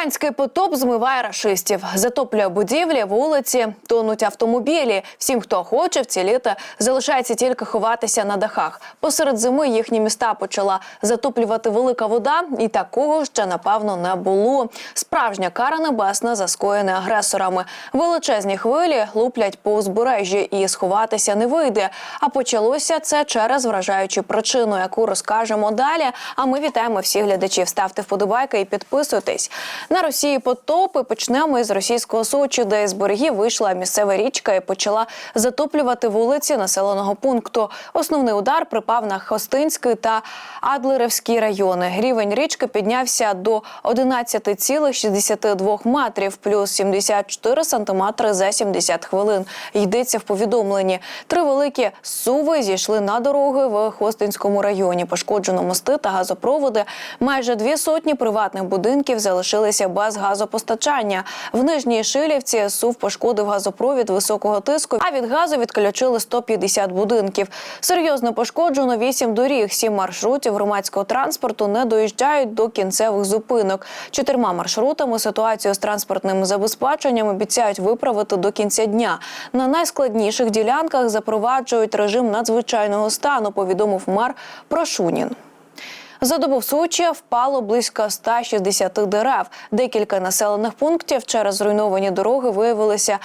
Луганський потоп змиває рашистів, затоплює будівлі, вулиці, тонуть автомобілі. Всім, хто хоче вціліти, залишається тільки ховатися на дахах. Посеред зими їхні міста почала затоплювати велика вода, і такого ще напевно не було. Справжня кара небесна за скоєне агресорами. Величезні хвилі луплять по узбережжі і сховатися не вийде. А почалося це через вражаючу причину, яку розкажемо далі. А ми вітаємо всіх глядачів. Ставте вподобайки і підписуйтесь. На Росії потопи почнемо із російського Сочі, де з берегів вийшла місцева річка і почала затоплювати вулиці населеного пункту. Основний удар припав на Хостинський та Адлерівський райони. Рівень річки піднявся до 11,62 метрів, плюс 74 сантиметри за 70 хвилин. Йдеться в повідомленні. Три великі суви зійшли на дороги в Хостинському районі. Пошкоджено мости та газопроводи. Майже дві сотні приватних будинків залишилися без газопостачання. В нижній Шилівці сув пошкодив газопровід високого тиску. А від газу відключили 150 будинків. Серйозно пошкоджено 8 доріг. Сім маршрутів громадського транспорту не доїжджають до кінцевих зупинок. Чотирма маршрутами ситуацію з транспортним забезпеченням обіцяють виправити до кінця дня. На найскладніших ділянках запроваджують режим надзвичайного стану. Повідомив мер Прошунін. За добу в Сочі впало близько 160 дерев. Декілька населених пунктів через зруйновані дороги виявилися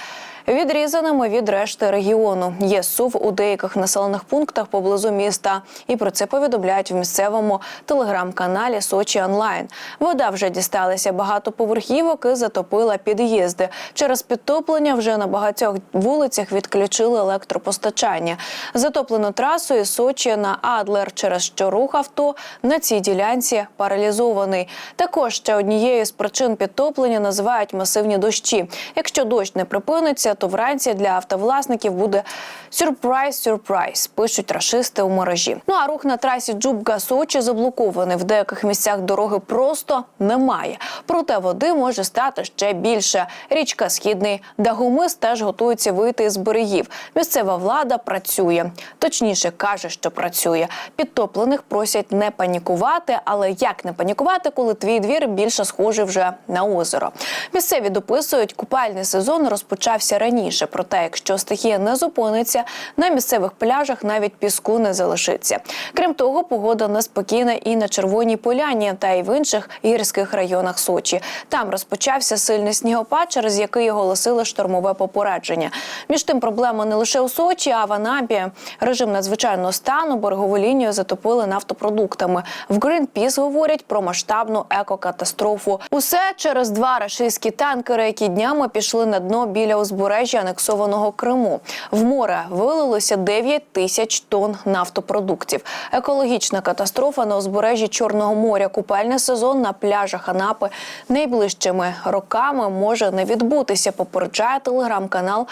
відрізаними від решти регіону. Є сув у деяких населених пунктах поблизу міста. І про це повідомляють в місцевому телеграм-каналі Сочі Онлайн. Вода вже дісталася багатоповерхівок і затопила під'їзди. Через підтоплення вже на багатьох вулицях відключили електропостачання. Затоплену трасу із Сочі на Адлер, через що рух авто на цій ділянці паралізований. Також ще однією з причин підтоплення називають масивні дощі. Якщо дощ не припиниться, то вранці для автовласників буде сюрприз-сюрприз, пишуть рашисти у мережі. Ну а рух на трасі Джубга Сочі заблокований. В деяких місцях дороги просто немає. Проте води може стати ще більше. Річка Східний Дагомис теж готується вийти з берегів. Місцева влада працює. Точніше каже, що працює. Підтоплених просять не панікувати, але як не панікувати, коли твій двір більше схожий вже на озеро. Місцеві дописують, купальний сезон розпочався раніше. Проте, якщо стихія не зупиниться, на місцевих пляжах навіть піску не залишиться. Крім того, погода неспокійна і на червоній поляні, та й в інших гірських районах Сочі. Там розпочався сильний снігопад, через який оголосили штормове попередження. Між тим, проблема не лише у Сочі, а в Анапі. Режим надзвичайного стану берегову лінію затопили нафтопродуктами. В Greenpeace говорять про масштабну екокатастрофу. Усе через два рашистські танкери, які днями пішли на дно біля узбережжя анексованого Криму. В море вилилося 9 тисяч тонн нафтопродуктів. Екологічна катастрофа на узбережжі Чорного моря. Купальний сезон на пляжах Анапи найближчими роками може не відбутися. Попереджає телеграм-канал.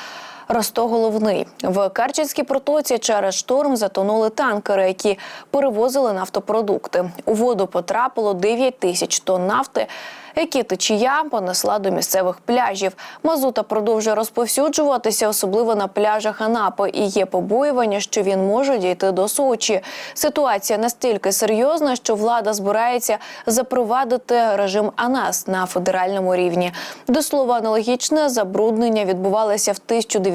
Ростоголовний в Керченській протоці через шторм затонули танкери, які перевозили нафтопродукти. У воду потрапило 9 тисяч тонн нафти, які течія понесла до місцевих пляжів. Мазута продовжує розповсюджуватися, особливо на пляжах Анапи. І є побоювання, що він може дійти до Сочі. Ситуація настільки серйозна, що влада збирається запровадити режим АНАС на федеральному рівні. До слова, аналогічне забруднення відбувалося в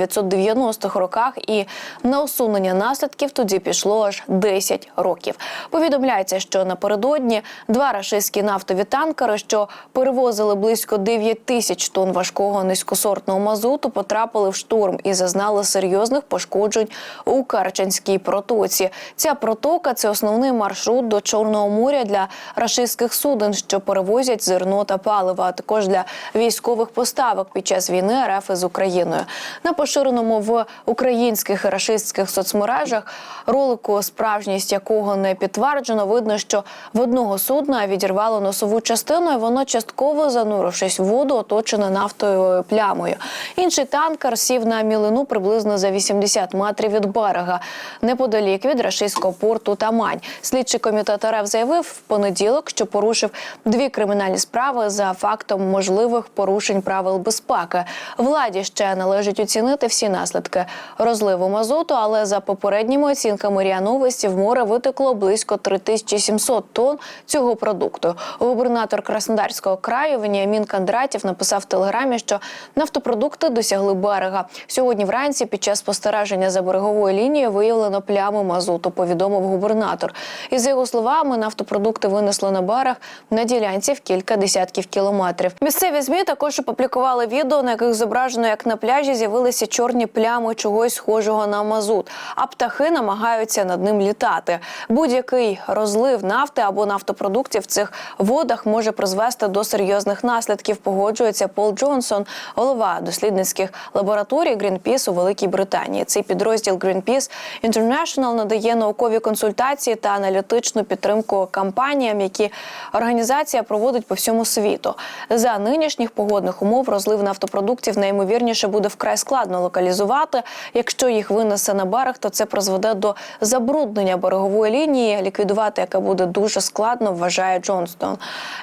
1990-х роках, і на усунення наслідків тоді пішло аж 10 років. Повідомляється, що напередодні два рашистські нафтові танкери, що перевозили близько 9 тисяч тонн важкого низькосортного мазуту, потрапили в штурм і зазнали серйозних пошкоджень у Карченській протоці. Ця протока це основний маршрут до Чорного моря для рашистських суден, що перевозять зерно та паливо, а також для військових поставок під час війни РФ із Україною. На поширеному в українських рашистських соцмережах ролику, справжність якого не підтверджено, видно, що в одного судна відірвало носову частину, і воно частково занурившись в воду, оточене нафтовою плямою. Інший танкер сів на мілину приблизно за 80 метрів від берега, неподалік від рашистського порту Тамань. Слідчий комітет РФ заявив в понеділок, що порушив дві кримінальні справи за фактом можливих порушень правил безпеки. Владі ще належить оцінити ліквідувати всі наслідки розливу мазуту, але за попередніми оцінками РІА Новості в море витекло близько 3700 тонн цього продукту. Губернатор Краснодарського краю Веніамін Кондратів написав в телеграмі, що нафтопродукти досягли берега. Сьогодні вранці під час спостереження за береговою лінією виявлено плями мазуту. Повідомив губернатор. І за його словами, нафтопродукти винесло на берег на ділянці в кілька десятків кілометрів. Місцеві змі також опублікували відео, на яких зображено, як на пляжі з'явилися чорні плями чогось схожого на мазут, а птахи намагаються над ним літати. Будь-який розлив нафти або нафтопродуктів в цих водах може призвести до серйозних наслідків. Погоджується Пол Джонсон, голова дослідницьких лабораторій Greenpeace у Великій Британії. Цей підрозділ Greenpeace International надає наукові консультації та аналітичну підтримку кампаніям, які організація проводить по всьому світу. За нинішніх погодних умов розлив нафтопродуктів найімовірніше буде вкрай складно локалізувати. Якщо їх винесе на берег, то це призведе до забруднення берегової лінії, ліквідувати яке буде дуже складно, вважає Джонстон.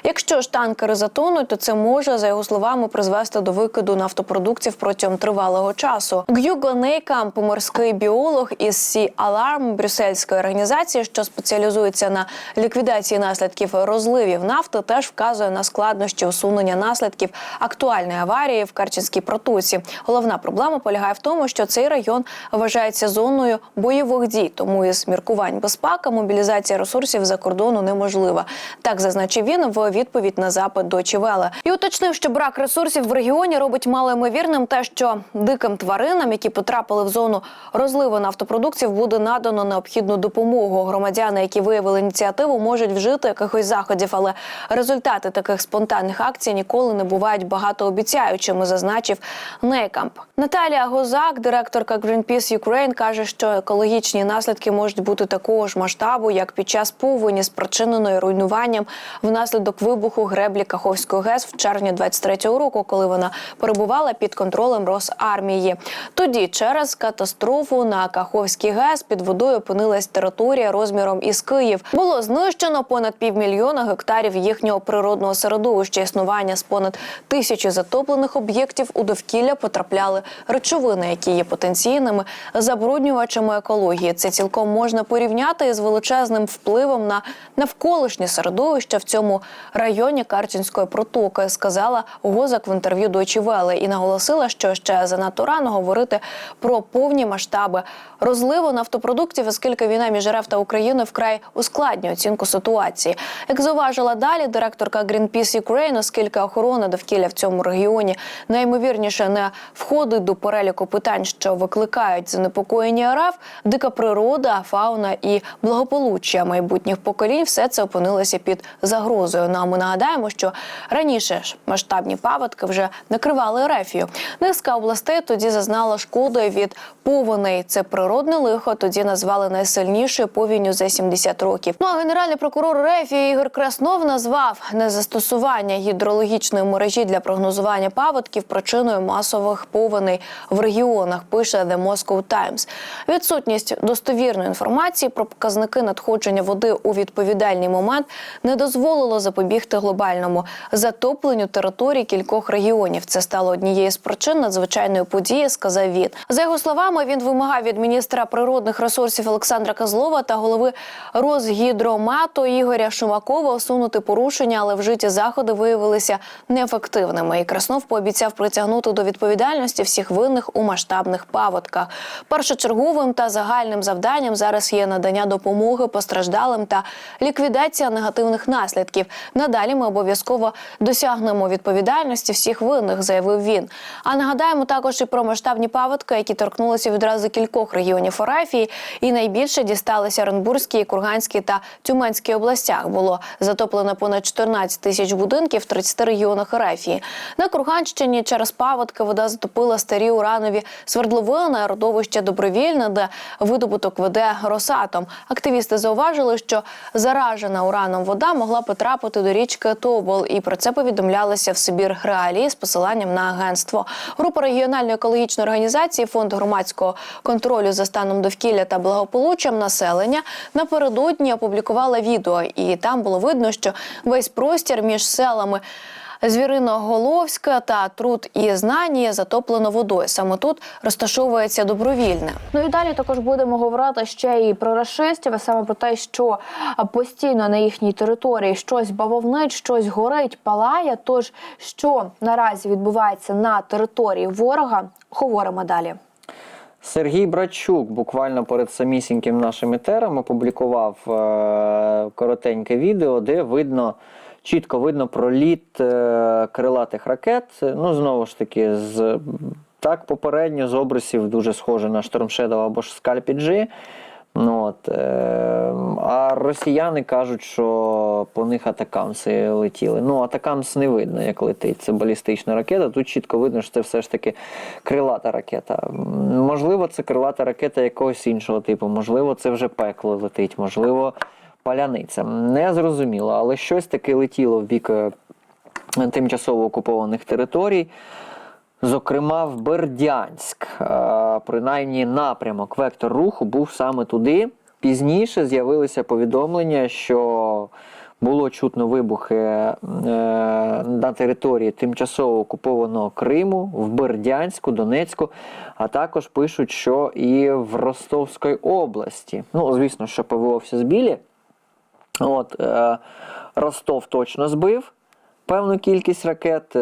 Якщо ж танкери затонуть, то це може, за його словами, призвести до викиду нафтопродуктів протягом тривалого часу. Гюго Нейкамп, морський біолог із Sea Alarm брюссельської організації, що спеціалізується на ліквідації наслідків розливів нафти, теж вказує на складнощі усунення наслідків актуальної аварії в Карчинській протоці. Головна проблема полягає в тому, що цей район вважається зоною бойових дій, тому із міркувань безпеки мобілізація ресурсів за кордону неможлива. Так зазначив він в відповідь на запит до Чівеле. І уточнив, що брак ресурсів в регіоні робить малоймовірним те, що диким тваринам, які потрапили в зону розливу нафтопродуктів, буде надано необхідну допомогу. Громадяни, які виявили ініціативу, можуть вжити якихось заходів, але результати таких спонтанних акцій ніколи не бувають багатообіцяючими, зазначив Нейкамп. Наталія Гозак, директорка Greenpeace Ukraine, каже, що екологічні наслідки можуть бути такого ж масштабу, як під час повені, спричиненої руйнуванням внаслідок вибуху греблі Каховської ГЕС в червні 23-го року, коли вона перебувала під контролем Росармії. Тоді через катастрофу на Каховській ГЕС під водою опинилась територія розміром із Київ. Було знищено понад півмільйона гектарів їхнього природного середовища. Існування з понад тисячі затоплених об'єктів у довкілля потрапляли речовини, які є потенційними забруднювачами екології. Це цілком можна порівняти із величезним впливом на навколишнє середовище в цьому районі Карчинської протоки, сказала Гозак в інтерв'ю Deutsche Welle і наголосила, що ще занадто рано говорити про повні масштаби розливу нафтопродуктів, оскільки війна між РФ та Україною вкрай ускладнює оцінку ситуації. Як зауважила далі директорка Greenpeace Ukraine, оскільки охорона довкілля в цьому регіоні найімовірніше не входить до переліку питань, що викликають занепокоєння РФ, дика природа, фауна і благополуччя майбутніх поколінь, все це опинилося під загрозою. А ми нагадаємо, що раніше ж масштабні паводки вже накривали Ерефію. Низка областей тоді зазнала шкоди від повеней. Це природне лихо. Тоді назвали найсильнішою повінню за 70 років. Ну а генеральний прокурор Рефії Ігор Краснов назвав незастосування гідрологічної мережі для прогнозування паводків причиною масових повеней в регіонах. Пише The Moscow Times. Відсутність достовірної інформації про показники надходження води у відповідальний момент не дозволило запобігти глобальному затопленню територій кількох регіонів. Це стало однією з причин надзвичайної події. Сказав він. За його словами, він вимагав від міністра природних ресурсів Олександра Козлова та голови Росгідромату Ігоря Шумакова усунути порушення, але вжиті заходи виявилися неефективними. І Краснов пообіцяв притягнути до відповідальності всіх винних у масштабних паводках. Першочерговим та загальним завданням зараз є надання допомоги постраждалим та ліквідація негативних наслідків. Надалі ми обов'язково досягнемо відповідальності всіх винних, заявив він. А нагадаємо також і про масштабні паводки, які торкнулися відразу кількох регіонів Арафії, і найбільше дісталися Оренбурзькій, Курганській та Тюменській областях. Було затоплено понад 14 тисяч будинків в 30 регіонах Арафії. На Курганщині через паводки вода затопила старі уранові свердловини, родовище добровільне, де видобуток веде Росатом. Активісти зауважили, що заражена ураном вода могла потрапити до річки Тобол, і про це повідомлялося в Сибір Реалії з посиланням на агентство. Група регіональної екологічної організації Фонд громадського контролю за станом довкілля та благополуччям населення напередодні опублікувала відео, і там було видно, що весь простір між селами. Звіриноголовська та труд і знання затоплено водою. Саме тут розташовується добровільне. Ну і далі також будемо говорити ще і про рашистів, а саме про те, що постійно на їхній території щось бавовнить, щось горить, палає. Тож що наразі відбувається на території ворога, говоримо далі. Сергій Брачук буквально перед самісіньким нашим етером опублікував е- коротеньке відео, де видно, чітко видно проліт е- крилатих ракет. Ну, знову ж таки, з так попередньо з обрисів дуже схоже на Storm Shadow або ж Scalp G. Ну, от, е- а росіяни кажуть, що по них атакамси летіли. Ну, атакамс не видно, як летить. Це балістична ракета. Тут чітко видно, що це все ж таки крилата ракета. Можливо, це крилата ракета якогось іншого типу, можливо, це вже пекло летить, можливо, паляниця. Не зрозуміло, але щось таке летіло в бік е, тимчасово окупованих територій. Зокрема, в Бердянськ, Е, принаймні напрямок, вектор руху був саме туди. Пізніше з'явилися повідомлення, що було чутно вибухи е, на території тимчасово окупованого Криму, в Бердянську, Донецьку, а також пишуть, що і в Ростовській області. Ну, звісно, що ПВО все збілі. От, е, Ростов точно збив певну кількість ракет. Е,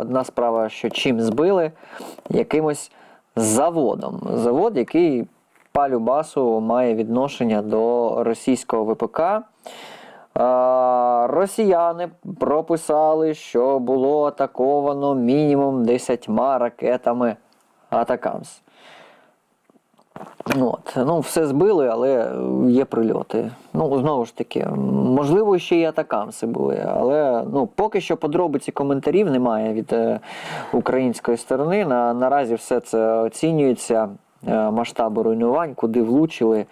одна справа, що чим збили, якимось заводом. Завод, який по любасу має відношення до російського ВПК. Е, Росіяни прописали, що було атаковано мінімум 10 ракетами Атакамс. От. Ну, все збили, але є прильоти. Ну, знову ж таки, можливо, ще й атакамси були, але ну, поки що подробиці коментарів немає від е, української сторони. На, наразі все це оцінюється е, масштаби руйнувань, куди влучили,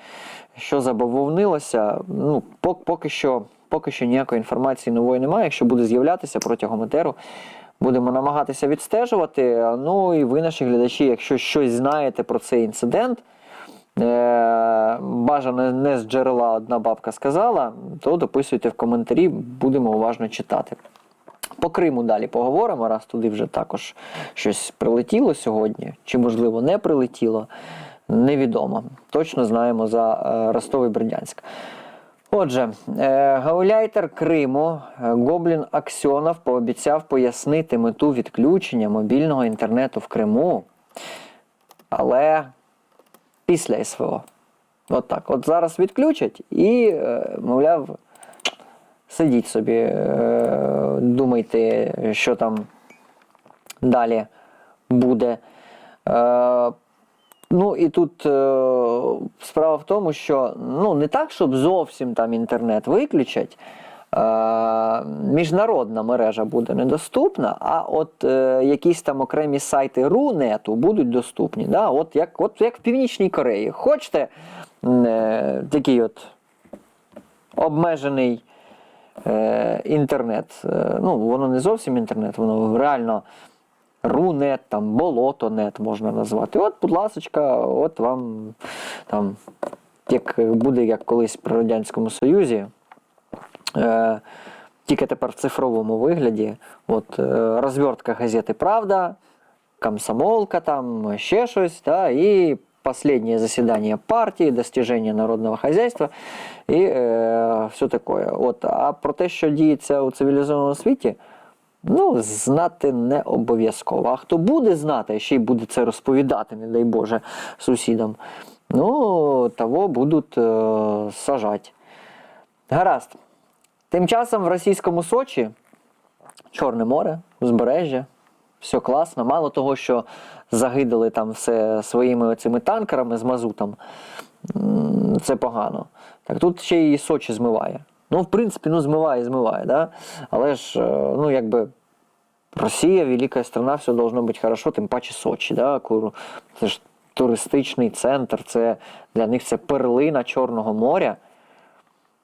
що забавовнилося. Ну, поки що. Поки що ніякої інформації нової немає. Якщо буде з'являтися протягом етеру, будемо намагатися відстежувати. Ну і ви, наші глядачі, якщо щось знаєте про цей інцидент, бажано не з джерела одна бабка сказала, то дописуйте в коментарі, будемо уважно читати. По Криму далі поговоримо, раз туди вже також щось прилетіло сьогодні, чи можливо не прилетіло, невідомо. Точно знаємо за е, Ростов і Бердянськ. Отже, е, гауляйтер Криму е, Гоблін Аксьонов пообіцяв пояснити мету відключення мобільного інтернету в Криму, але після СВО. От так. От зараз відключать і, е, мовляв, сидіть собі, е, думайте, що там далі буде. Е, Ну і тут справа в тому, що ну не так, щоб зовсім там інтернет виключать. Е, міжнародна мережа буде недоступна, а от е, якісь там окремі сайти Рунету будуть доступні. Да? От, як, от як в Північній Кореї. Хочете е, такий от обмежений інтернет. Ну, воно не зовсім інтернет, воно реально рунет, там, болотонет можна назвати. От, будь ласочка, от вам там, як буде як колись при Радянському Союзі. Е, тільки тепер в цифровому вигляді. От, е, розвертка газети Правда, комсомолка, там ще щось, да, і последнее заседание партии, достижение народного хозяйства і е, все таке. От, а про те, що діється у цивілізованому світі, ну, знати не обов'язково. А хто буде знати, ще й буде це розповідати, не дай Боже, сусідам, ну, того будуть е, сажати. Гаразд. Тим часом в російському Сочі Чорне море, узбережжя, все класно. Мало того, що загидали там все своїми цими танкерами з мазутом, це погано. Так тут ще і Сочі змиває. Ну, в принципі, ну змиває, змиває, да? але ж, е, ну, якби. Росія, велика страна, все должно бути хорошо, тим паче Сочі. Да? Це ж туристичний центр, це для них це перлина Чорного моря.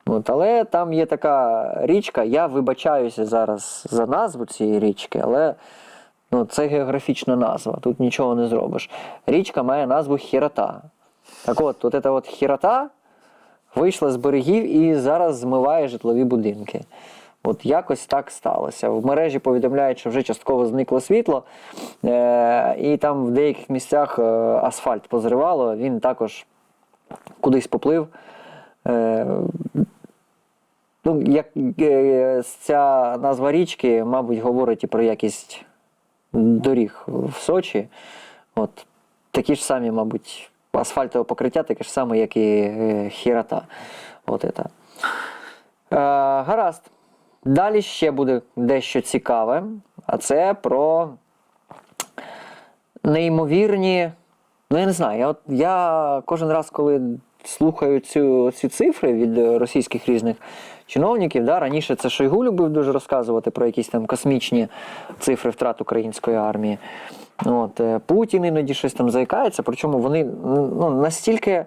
От, але там є така річка, я вибачаюся зараз за назву цієї річки, але ну, це географічна назва, тут нічого не зробиш. Річка має назву Хірота. Так от, от ця от Хірота вийшла з берегів і зараз змиває житлові будинки. От якось так сталося. В мережі повідомляють, що вже частково зникло світло, е- і там в деяких місцях е, асфальт позривало, він також кудись поплив. Е- ну, як е- ця назва річки, мабуть, говорить і про якість доріг в Сочі. От такі ж самі, мабуть, асфальтове покриття, таке ж саме, як і е, хірота. От це. Е, гаразд. Далі ще буде дещо цікаве, а це про неймовірні. Ну, я не знаю, я, от, я кожен раз, коли слухаю цю, ці цифри від е, російських різних чиновників, да, раніше це Шойгу любив дуже розказувати про якісь там космічні цифри втрат української армії. От, е, Путін іноді щось там заїкається, причому вони ну, настільки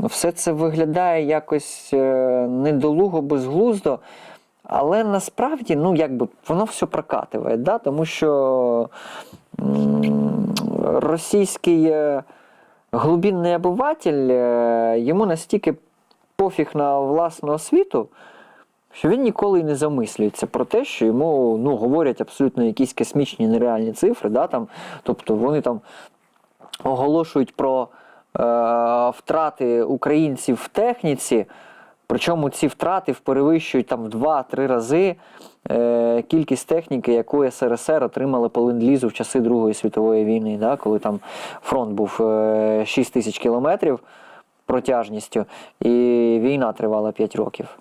все це виглядає якось е, недолуго, безглуздо. Але насправді, ну якби воно все прокативає, да? тому що російський глибинний обиватель, йому настільки пофіг на власну освіту, що він ніколи не замислюється про те, що йому ну, говорять абсолютно якісь космічні нереальні цифри. Да? Там, тобто вони там оголошують про е, втрати українців в техніці. Причому ці втрати перевищують там в 2-3 рази е, кількість техніки, яку СРСР отримали по ленд-лізу в часи Другої світової війни, да, коли там фронт був е, 6 тисяч кілометрів протяжністю, і війна тривала 5 років.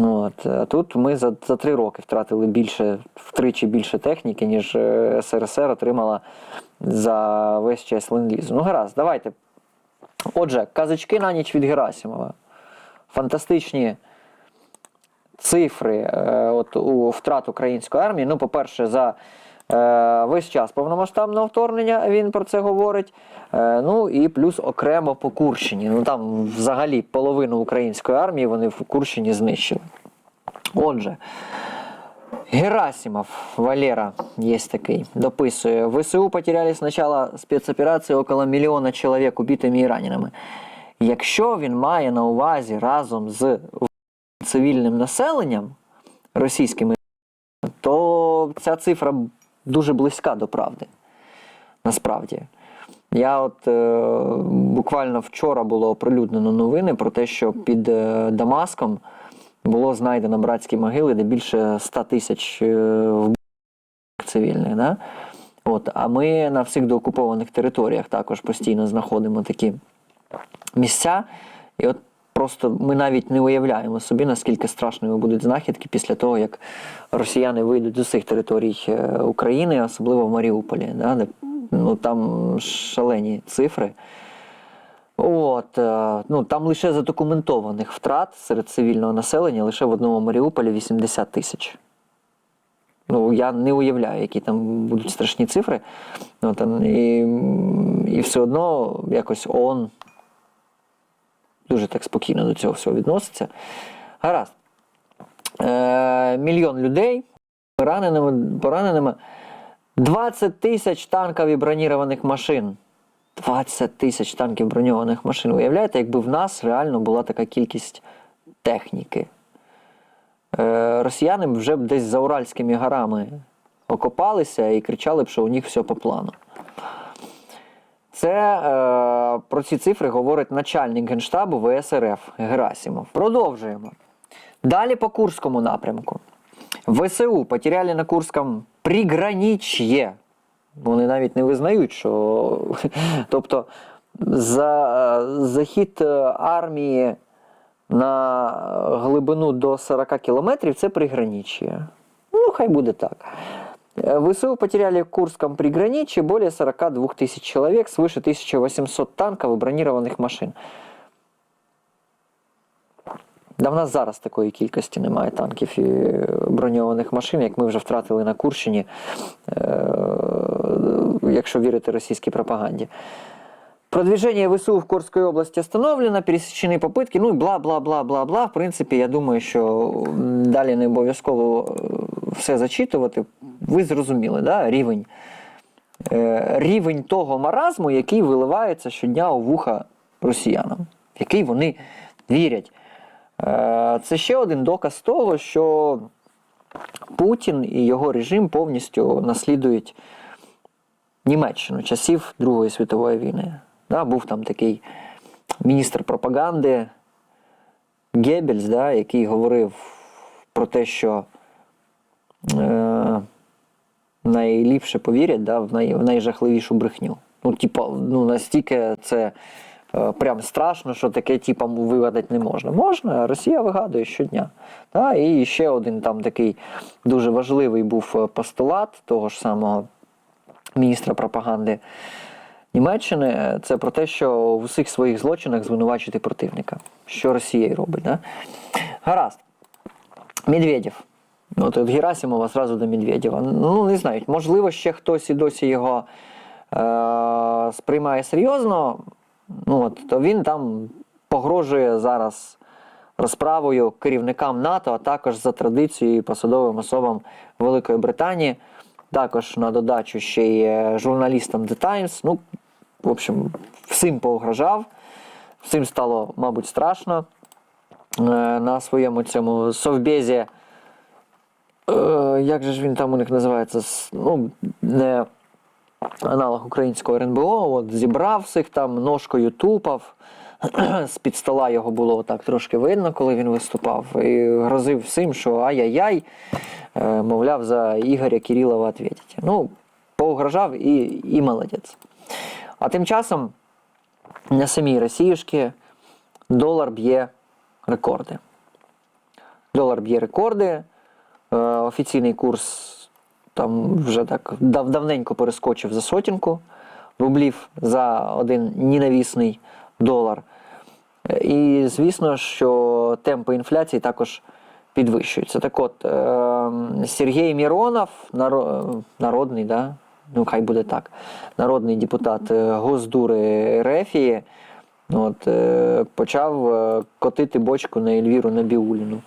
От. А тут ми за, за 3 роки втратили більше, втричі більше техніки, ніж е, СРСР отримала за весь час ленд-лізу. Ну, гаразд, давайте. Отже, казачки на ніч від Герасимова фантастичні цифри е, от, у втрат української армії. Ну, по-перше, за е, весь час повномасштабного вторгнення він про це говорить. Е, ну і плюс окремо по Курщині. Ну там взагалі половину української армії вони в Курщині знищили. Отже. Герасимов Валера есть такой, дописує. ВСУ потеряли с начала спецоперації около мільйона чоловік убитими і раненими. Якщо він має на увазі разом з цивільним населенням російськими, то ця цифра дуже близька до правди. Насправді. Я от е, буквально вчора було оприлюднено новини про те, що під е, Дамаском було знайдено братські могили, де більше 100 тисяч е, цивільних. Да? От, а ми на всіх доокупованих територіях також постійно знаходимо такі місця. І от просто ми навіть не уявляємо собі, наскільки страшними будуть знахідки після того, як росіяни вийдуть з усіх територій е, України, особливо в Маріуполі, да, ну, там шалені цифри. От, е, ну, там лише задокументованих втрат серед цивільного населення лише в одному Маріуполі 80 тисяч. Ну, я не уявляю, які там будуть страшні цифри. Ну, і, і все одно якось ООН дуже так спокійно до цього всього відноситься. Гаразд. Е, мільйон людей пораненими, пораненими. 20 тисяч танків і бронірованих машин. 20 тисяч танків броньованих машин. Уявляєте, якби в нас реально була така кількість техніки. Е, росіяни вже б десь за Уральськими горами окопалися і кричали б, що у них все по плану. Це е, про ці цифри говорить начальник генштабу ВСРФ Герасимов. Продовжуємо. Далі по Курському напрямку. ВСУ потеряли на Курському пригранич'є. Вони навіть не визнають, що. Тобто за захід е, армії на глибину до 40 кілометрів це пригранич'я. Ну, хай буде так. Э, ВСУ потеряли в Курском приграничье более 42 тысяч человек, свыше 1800 танков и бронированных машин. Да в нас зараз такої кількості немає танків і броньованих машин, як ми вже втратили на Курщині, е, якщо вірити російській пропаганді. Продвижение ВСУ в Курской области остановлено, пересечені попитки, ну і бла-бла-бла-бла-бла. В принципі, я думаю, що м, далі не обов'язково е, все зачитувати. Ви зрозуміли, да? рівень. Е, Рівень того маразму, який виливається щодня у вуха росіянам, в який вони вірять. Е, Це ще один доказ того, що Путін і його режим повністю наслідують Німеччину часів Другої світової війни. Да, був там такий міністр пропаганди Геббельс, да, який говорив про те, що е, найліпше повірять да, в, най, в найжахливішу брехню. Ну, типа, ну, настільки це е, прям страшно, що таке типа вигадати не можна. Можна, Росія вигадує щодня. Да, і ще один там такий дуже важливий був е, постулат того ж самого міністра пропаганди Німеччини. е, Це про те, що в усіх своїх злочинах звинувачити противника, що Росія і робить. Да? Гаразд. Медведєв. От від Герасимова зразу до Медведєва. Ну, не знаю, можливо, ще хтось і досі його е- сприймає серйозно, ну, от, то він там погрожує зараз розправою керівникам НАТО, а також за традицією посадовим особам Великої Британії. Також на додачу ще й е, журналістам The Times. Ну, в общем, всім погрожав, всім стало, мабуть, страшно е, на своєму цьому совбезі. Е, як же ж він там у них називається? Ну, не аналог українського РНБО, от зібрав всіх там, ножкою тупав. З-під стола його було так трошки видно, коли він виступав, і грозив всім, що ай-яй-яй, е, мовляв, за Ігоря Кирилова відповідять. Ну, поугрожав і, і молодець. А тим часом на самій Росіюшки долар б'є рекорди. Долар б'є рекорди. Е, Офіційний курс там вже так дав, давненько перескочив за сотінку рублів за один ненавісний долар. Е, І звісно, що темпи інфляції також підвищуються. Так от, е, Сергій Міронов, народний, да? ну хай буде так, народний депутат Госдури Рефії, от, почав котити бочку на Ельвіру Набіуліну.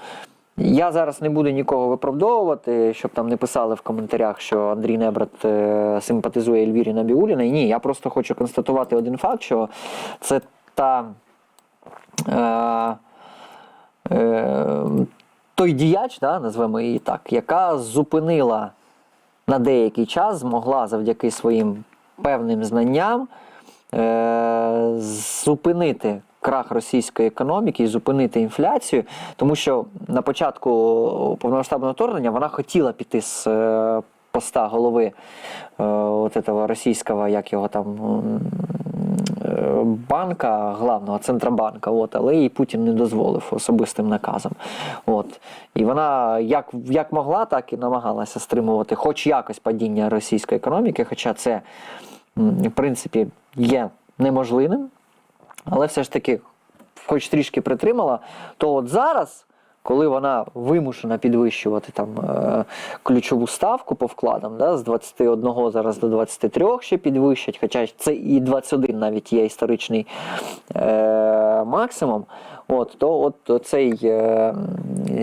Я зараз не буду нікого виправдовувати, щоб там не писали в коментарях, що Андрій Небрат е, симпатизує Ельвірі Набіуліна. Ні, я просто хочу констатувати один факт, що це та. Е, е, той діяч, да, назвемо її так, яка зупинила на деякий час, змогла завдяки своїм певним знанням е, зупинити крах російської економіки і зупинити інфляцію, тому що на початку повномасштабного вторгнення вона хотіла піти з е, поста голови е, от этого російського, як його там. е, Банка главного центробанка, от, але їй Путін не дозволив особистим наказом. От. І вона як, як могла, так і намагалася стримувати хоч якось падіння російської економіки, хоча це, в принципі, є неможливим, але все ж таки, хоч трішки притримала, то от зараз. Коли вона вимушена підвищувати там е, ключову ставку по вкладам, да, з 21 зараз до 23 ще підвищать, хоча це і 21 навіть є історичний е, максимум. От, то от цей е,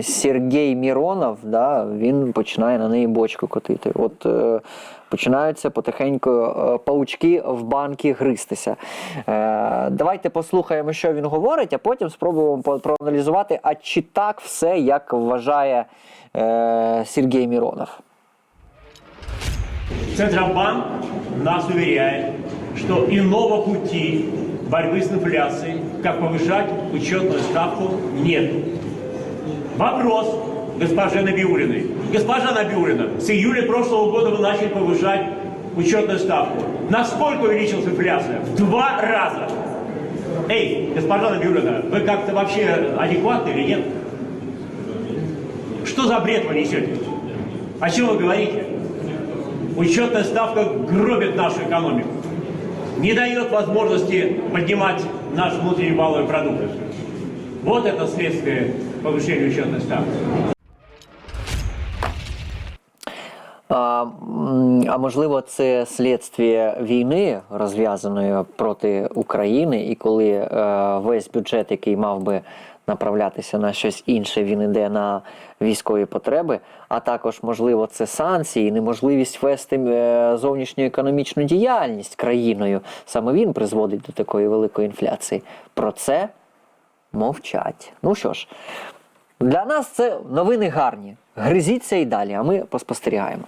Сергій Міронов, да, він починає на неї бочку котити. От е, починаються потихеньку е, паучки в банки гристися. Е, давайте послухаємо, що він говорить, а потім спробуємо проаналізувати, а чи так все, як вважає е, Сергій Міронов. Центробанк нас уверяет, что иного пути борьбы с инфляцией, как повышать учетную ставку, нет. Вопрос госпоже Набиулиной. Госпожа Набиулина, с июля прошлого года вы начали повышать учетную ставку. Насколько увеличилась инфляция? В два раза. Эй, госпожа Набиулина, вы как-то вообще адекватны или нет? Что за бред вы несете? О чем вы говорите? Учетная ставка гробит нашу экономику. Не дает возможности поднимать наш внутренний валовый продукт. Вот это следствие повышения учетной ставки. А, м, а можливо, це слідстві війни, розв'язаної проти України, і коли е, весь бюджет, який мав би направлятися на щось інше, він іде на військові потреби, а також, можливо, це санкції, неможливість вести е, зовнішню економічну діяльність країною. Саме він призводить до такої великої інфляції. Про це мовчать. Ну що ж, для нас це новини гарні. Гризіться і далі, а ми поспостерігаємо.